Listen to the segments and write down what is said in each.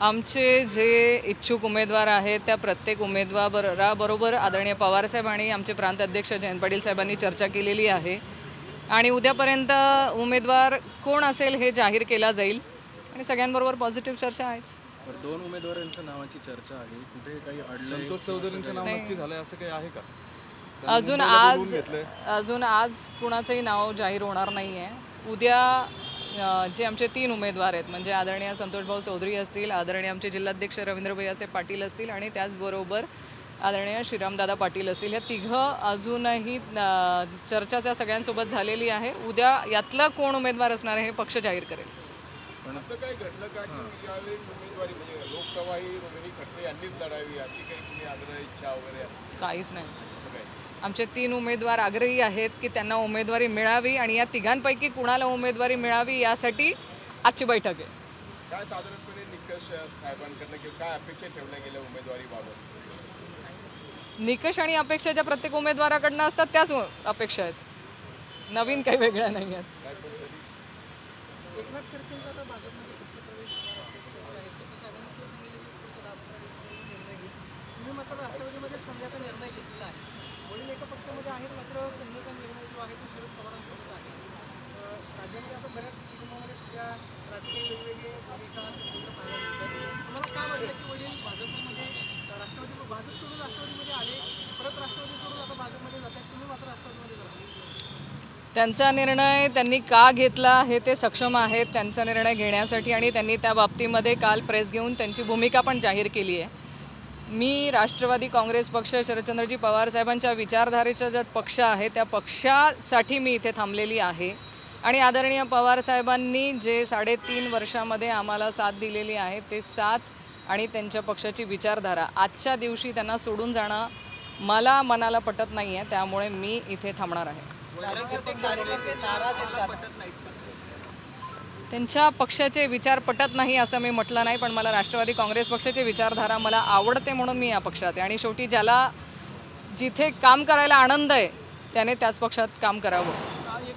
आमचे जे इच्छुक उमेदवार आहेत त्या प्रत्येक उमेदवाराबरोबर आदरणीय पवारसाहेब आणि आमचे प्रांत अध्यक्ष जयंत पाटील साहेबांनी चर्चा केलेली आहे. आणि उद्यापर्यंत उमेदवार कोण असेल हे जाहीर केला जाईल. आणि सगळ्यांबरोबर पॉझिटिव्ह चर्चा आहेच. दोन उमेदवारांच्या नावाची चर्चा आहे. कुठे काही संतोष चौधरींचं नाव नक्की झालंय असं काही आहे का? अजून आज अजून आज कुणाचंही नाव जाहीर होणार नाही आहे उद्या जे आमचे तीन उमेदवार आहेत म्हणजे आदरणीय संतोषभाऊ चौधरी असतील आदरणीय आमचे जिल्हाध्यक्ष रवींद्र भैयाचे पाटील असतील आणि त्याचबरोबर आदरणीय श्रीरामदादा पाटील असतील. या तिघं अजूनही चर्चा त्या सगळ्यांसोबत झालेली आहे. उद्या यातलं कोण उमेदवार असणार आहे हे पक्ष जाहीर करेल. असं काही घडलं का की यावेळी उमेदवारी म्हणजे लोकसभा ही रोहिणी खडसे यांनीच लढावी याची काही तुम्ही आग्रह इच्छा वगैरे असं काहीच नाही. आमचे तीन उमेदवार आग्रही आहेत की त्यांना उमेदवारी मिळावी आणि या तिघांपैकी कुणाला उमेदवारी मिळावी यासाठी आजची बैठक आहे. काय साधारणपणे निकष साहेबांकडनं किंवा काय अपेक्षा ठेवल्या गेल्या उमेदवारीबाबत निकष आणि अपेक्षा ज्या प्रत्येक उमेदवाराकडनं असतात त्याच अपेक्षा आहेत. नवीन काही वेगळ्या नाही आहेत तुम्ही मात्र राष्ट्रवादीमध्ये संध्याचा निर्णय घेतलेला आहे वडील एका आहे मात्र कन्याचा निर्णय जो आहे तो शरद पवारांसोबत आहे. राज्यामध्ये आता बऱ्याच कुटुंबामध्ये सध्या राजकीय वेगवेगळे भूमिका पाहायला मिळतात. तुम्हाला काय वाटतं की वडील भाजपमध्ये राष्ट्रवादी भाजप सोडून राष्ट्रवादीमध्ये आले परत राष्ट्रवादी सोडून आता भाजपमध्ये जातात तुम्ही मात्र राष्ट्रवादीमध्ये जाता त्यांचा निर्णय त्यांनी का घेतला हे ते सक्षम आहेत त्यांचा निर्णय घेण्यासाठी आणि त्यांनी त्या बाबतीमध्ये काल प्रेस घेऊन त्यांची भूमिका पण जाहीर केली आहे. मी राष्ट्रवादी काँग्रेस पक्ष शरदचंद्रजी पवार साहेबांच्या विचारधारेचा जो पक्ष आहे त्या पक्षासाठी मी इथे थांबलेली आहे. आणि आदरणीय पवार साहेबांनी जे साडेतीन वर्षामध्ये आम्हाला साथ दिलेली आहे ते साथ आणि त्यांच्या पक्षाची विचारधारा आजच्या दिवशी त्यांना सोडून जाणं मला मनाला पटत नाही आहे त्यामुळे मी इथे थांबणार आहे. त्यांच्या पक्षाचे विचार पटत नाही असं मी म्हटलं नाही पण मला राष्ट्रवादी काँग्रेस पक्षाची विचारधारा मला आवडते म्हणून मी या पक्षात आहे. आणि शेवटी ज्याला जिथे काम करायला आनंद आहे त्याने त्याच पक्षात काम करावं. आज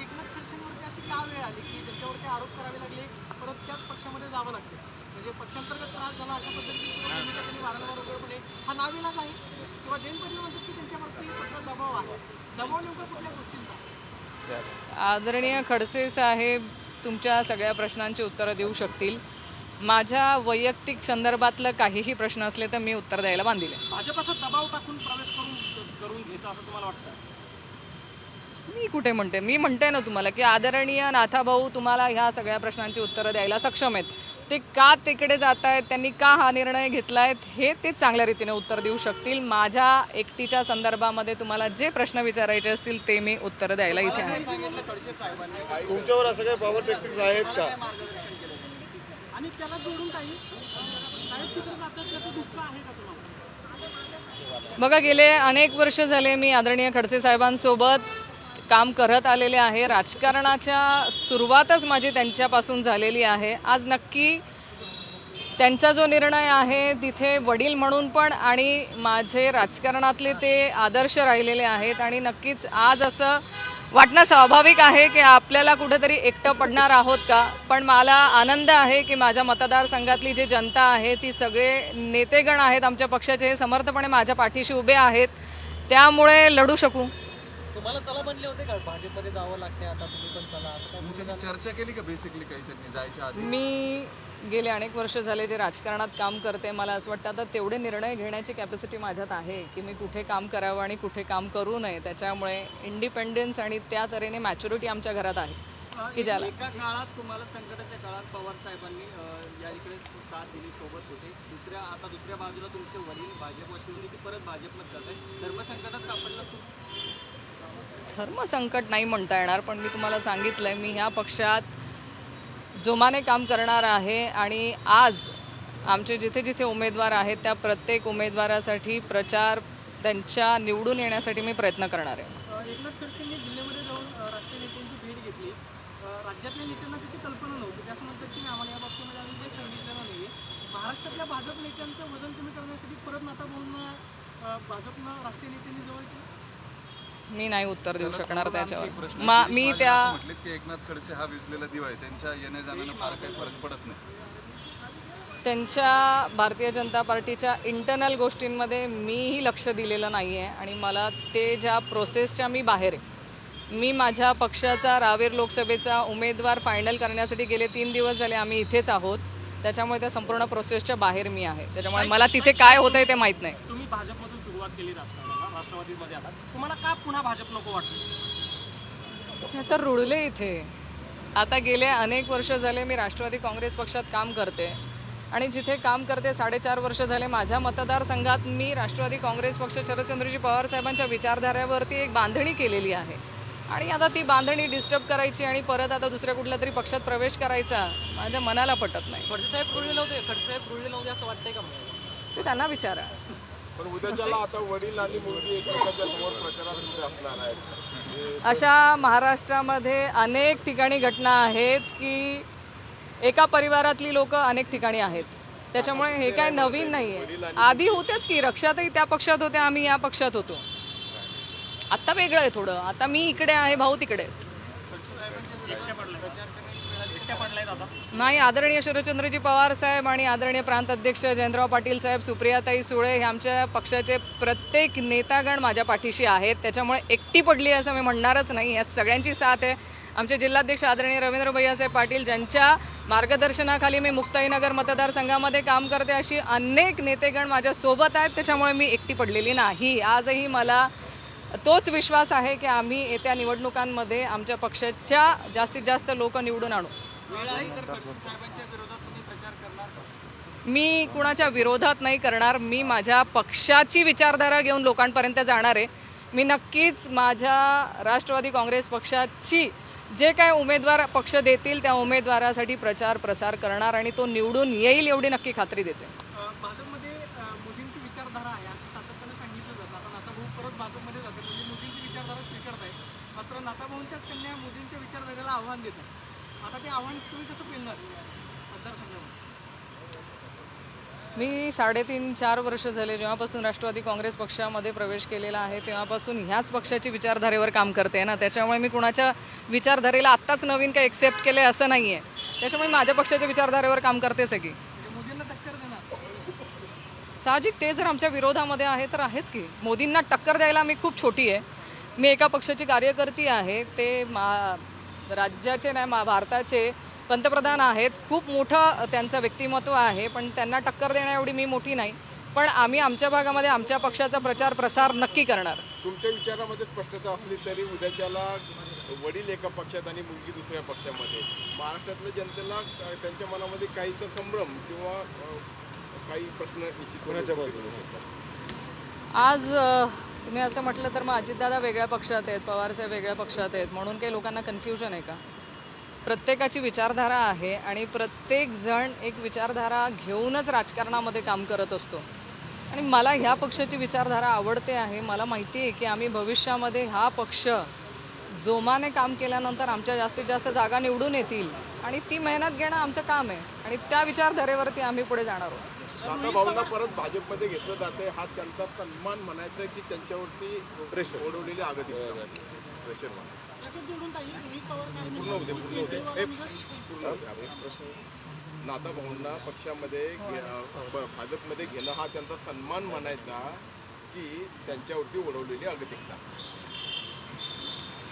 एकनाथ खडसेंवरती अशी का वेळ आली की त्याच्यावरती आरोप करावे लागले? परत त्याच पक्षामध्ये जावं लागते. म्हणजे पक्षांतर्गत त्रास झाला अशा पद्धतीची सुद्धा भूमिका त्यांनी वारंवार उघडपणे हा नाविलाज आहे. किंवा जैन पाटील म्हणतात की त्यांच्यावरती सगळा दबाव आहे. दबाव नेमका कुठल्या गोष्टींचा आदरणीय खडसे साहेब तुमच्या सगळ्या प्रश्नांची उत्तरं देऊ शकतील. माझ्या वैयक्तिक संदर्भातलं काहीही प्रश्न असले तर मी उत्तर द्यायला बांधील दबाव टाकून प्रवेश करून करून घेतं असं तुम्हाला वाटतं? मी कुठे म्हणते? मी म्हणते ना तुम्हाला की आदरणीय नाथाभाऊ तुम्हाला ह्या सगळ्या प्रश्नांची उत्तरं द्यायला सक्षम आहेत. ते का तिकडे जात आहेत त्यांनी का हा निर्णय घेतला आहे हे ते चांगल्या रीतीने उत्तर देऊ शकतील. माझ्या एकटीच्या संदर्भामध्ये तुम्हाला जे प्रश्न विचारायचे असतील ते मी उत्तर द्यायला इथे आहे. तुमच्यावर असं काही पॉवर टेक्निक्स आहेत का? आणि त्याला जोडून काही साहेब तिकडे जातात त्याचं दुःख आहे का तुम्हाला? बघा गेले अनेक वर्ष झाले मी आदरणीय खडसे साहेबांसोबत. काम करत आलेले आहे. राजकारणाच्या सुरुवातच माझी त्यांच्यापासून झालेली आहे. आज नक्की त्यांचा जो निर्णय आहे तिथे वडील म्हणून पण आणि माझे राजकारणातले ते आदर्श राहिलेले आहेत आणि नक्कीच आज असं वाटणं स्वाभाविक आहे की आपल्याला कुठेतरी एकटं पडणार आहोत का? पण मला आनंद आहे की माझ्या मतदारसंघातली जी जनता आहे ती सगळे नेतेगण आहेत आमच्या पक्षाचे हे समर्थपणे माझ्या पाठीशी उभे आहेत. त्यामुळे लढू शकू. तुम्हाला चला बनले होते का? भाजपमध्ये जावं लागते आता तुम्ही पण चला. असं काय तुमच्याशी चर्चा केली का बेसिकली काही त्यांनी जायच्या आधी? मी गेले अनेक वर्ष झाले जे राजकारणात काम करते मला असं वाटतं आता तेवढे निर्णय घेण्याची कॅपॅसिटी माझ्यात आहे की मी कुठे काम करावं आणि कुठे काम करू नये. त्याच्यामुळे इंडिपेंडन्स आणि त्या तऱ्हेने मॅच्युरिटी आमच्या घरात आहे. की ज्याला एका काळात तुम्हाला संकटाच्या काळात पवार साहेबांनी अं, या इकडे साथ दिली सोबत होते. दुसऱ्या आता दुसऱ्या बाजूला तुमचे वडील भाजपशी होते की परत भाजपमध्ये जात आहे धर्मसंकटात सापडला तू धर्मसंकट नाही म्हणता येणार पण मी तुम्हाला सांगितलं आहे मी ह्या पक्षात जोमाने काम करणार आहे आणि आज आमचे जिथे जिथे उमेदवार आहेत त्या प्रत्येक उमेदवारासाठी प्रचार त्यांच्या निवडून येण्यासाठी मी प्रयत्न करणार आहे. एकनाथ खडसेंनी दिल्लीमध्ये जाऊन राष्ट्रीय नेत्यांची भेट घेतली. राज्यातल्या नेत्यांना त्याची कल्पना नव्हती. म्हणतात की आम्हाला या बाबतीमध्ये काही सांगितलेलं नाही महाराष्ट्रातल्या भाजप नेत्यांचं वजन कमी करण्यासाठी परत नाता भाऊंना भाजपनं राष्ट्रीय नेत्यांनी जवळ केलं. मी नाही उत्तर देऊ शकणार त्याच्यावर. मा मी त्या की एकनाथ खडसे हा विजलेला दिवा आहे. त्यांच्या येण्या जाण्यानं फार काही फरक पडत नाही. त्यांच्या भारतीय जनता पार्टीच्या इंटरनल गोष्टींमध्ये मीही लक्ष दिलेलं नाही आहे आणि मला ते ज्या प्रोसेसच्या मी बाहेर आहे मी माझ्या पक्षाचा रावेर लोकसभेचा उमेदवार फायनल करण्यासाठी गेले तीन दिवस झाले आम्ही इथेच आहोत. त्याच्यामुळे त्या संपूर्ण प्रोसेसच्या बाहेर मी आहे. त्याच्यामुळे मला तिथे काय होतंय ते माहीत नाही. तुम्ही भाजपमधून सुरुवात केली राष्ट्रवादीमध्ये तुम्हाला का पुन्हा भाजप नको वाटतं तर रुळले इथे. आता गेले अनेक वर्ष झाले मी राष्ट्रवादी काँग्रेस पक्षात काम करते. आणि जिथे काम करते साडेचार वर्ष झाले माझ्या मतदारसंघात मी राष्ट्रवादी काँग्रेस पक्ष शरदचंद्रजी पवार साहेबांच्या विचारधाऱ्यावरती एक बांधणी केलेली आहे. आणि आता ती बांधणी डिस्टर्ब करायची आणि परत आता दुसऱ्या कुठल्या तरी पक्षात प्रवेश करायचा माझ्या मनाला पटत नाही. खडसे साहेब रुळले नव्हते. खडसे साहेब रुळले नव्हते असं वाटतंय का? ते त्यांना विचारा. पण उद्याच्याला आता वडील आणि मुलगी एकमेकांच्या समोर प्रचारात उभे असणार आहेत. अशा महाराष्ट्रामध्ये अनेक ठिकाणी घटना आहेत की एका परिवारातली लोक अनेक ठिकाणी आहेत. त्याच्यामुळे हे काय नवीन नाही आहे आधी होत्याच की रक्षातही त्या पक्षात होत्या आम्ही या पक्षात होतो. आत्ता वेगळं आहे थोडं. आता मी इकडे आहे भाऊ तिकडे. नाही आदरणीय शरदचंद्रजी पवार साहेब आणि आदरणीय प्रांत अध्यक्ष जयंतराव पाटील साहेब सुप्रियाताई सुळे हे आमच्या पक्षाचे प्रत्येक नेतागण माझ्या पाठीशी आहेत. त्याच्यामुळे एकटी पडली असं मी म्हणणारच नाही. या सगळ्यांची साथ आहे. आमचे जिल्हाध्यक्ष आदरणीय रवींद्र भैयासाहेब पाटील ज्यांच्या मार्गदर्शनाखाली मी मुक्ताईनगर मतदारसंघामध्ये काम करते अशी अनेक नेतेगण माझ्यासोबत आहेत. त्याच्यामुळे मी एकटी पडलेली नाही. आजही मला तोच विश्वास आहे की आम्ही येत्या निवडणुकांमध्ये आमच्या पक्षाच्या जास्तीत जास्त लोक निवडून आणू. मी कुणाच्या विरोधात नाही करणार. मी माझ्या पक्षाची विचारधारा घेऊन लोकांपर्यंत जाणार आहे. मी नक्कीच माझ्या राष्ट्रवादी काँग्रेस पक्षाची जे काय उमेदवार पक्ष देतील त्या उमेदवारासाठी प्रचार प्रसार करणार आणि तो निवडून येईल एवढी नक्की खात्री देते. अं, भाजपमध्ये अं, मोदींची विचारधारा आहे असं सातत्याने सांगितलं जातं. आता नाताभाऊ परत भाजपमध्ये जाते म्हणजे मात्र नाताभाऊंच्याच कन्या मोदींच्या विचारधारेला आव्हान देतात. आता ते आव्हान तुम्ही कसं पेलणार मतदारसंघामध्ये? मी साडेतीन चार वर्ष झाले जेव्हापासून राष्ट्रवादी काँग्रेस पक्षामध्ये प्रवेश केलेला आहे तेव्हापासून ह्याच पक्षाची विचारधारेवर काम करते ना. त्याच्यामुळे मी कुणाच्या विचारधारेला आत्ताच नवीन काही एक्सेप्ट केले असं नाही आहे त्याच्यामुळे मी माझ्या पक्षाच्या विचारधारेवर काम करतेच आहे की म्हणजे मोदींना टक्कर देणार. साहजिक ते जर आमच्या विरोधामध्ये आहे तर आहेच की. मोदींना टक्कर द्यायला मी खूप छोटी आहे. मी एका पक्षाची कार्यकर्ती आहे ते मा राज्याचे नाही मा भारताचे पंतप्रधान आहेत. खूप मोठं त्यांचं व्यक्तिमत्व आहे पण त्यांना टक्कर देण्या एवढी मी मोठी नाही. पण आम्ही आमच्या भागामध्ये आमच्या पक्षाचा प्रचार प्रसार नक्की करणार. तुमच्या विचारामध्ये स्पष्टता असली तरी उद्याच्याला वडील एका पक्षात आणि मुलगी दुसऱ्या पक्षामध्ये. महाराष्ट्रातल्या जनतेला त्यांच्या मनामध्ये काहीसा संभ्रम किंवा काही प्रश्न निश्चित बाजूने? आज तुम्ही असं म्हटलं तर मग अजितदादा वेगळ्या पक्षात आहेत पवारसाहेब वेगळ्या पक्षात आहेत म्हणून काही लोकांना कन्फ्युजन आहे का? प्रत्येकाची विचारधारा आहे आणि प्रत्येक जण एक विचारधारा घेऊनच राजकारणामध्ये काम करत असतो. आणि मला ह्या पक्षाची विचारधारा आवडते आहे मला माहिती आहे की आम्ही भविष्यामध्ये हा पक्ष जोमाने काम केल्यानंतर आमच्या जास्तीत जास्त जागा निवडून येतील आणि ती मेहनत घेणं आमचं काम आहे. आणि त्या विचारधारेवरती आम्ही पुढे जाणार आहोत. आता भाऊंना परत भाजपमध्ये घेतलं जाते हा त्यांचा सन्मान म्हणायचा की त्यांच्यावरती प्रेशर ओढवलेली आगती प्रेशर पवार मॅडम पूर्ण होते पूर्ण होते पूर्ण होते. हा, एक प्रश्न. नाता भाऊंना पक्षामध्ये ब- भाजपमध्ये घेणं हा त्यांचा सन्मान म्हणायचा की त्यांच्यावरती ओढवलेली अगतिकता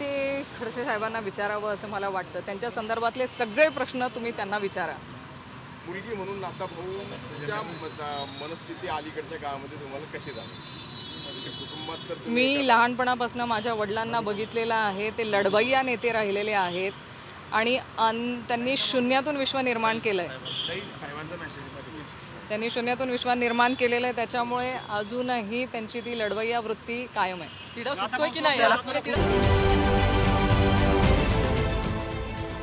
ते खडसे साहेबांना विचारावं असं मला वाटतं. त्यांच्या संदर्भातले सगळे प्रश्न तुम्ही त्यांना विचारा. मुलगी म्हणून नाता भाऊच्या म- मनस्थिती अलीकडच्या काळामध्ये तुम्हाला कशी झाली तुम्ही मी लहानपणापासून माझ्या वडिलांना बघितलेलं आहे ते लढवय्या नेते राहिलेले आहेत आणि अन त्यांनी शून्यातून विश्व निर्माण केलं आहे त्यांनी शून्यातून विश्व निर्माण केलेलं आहे त्याच्यामुळे अजूनही त्यांची ती लढवय्या वृत्ती कायम आहे.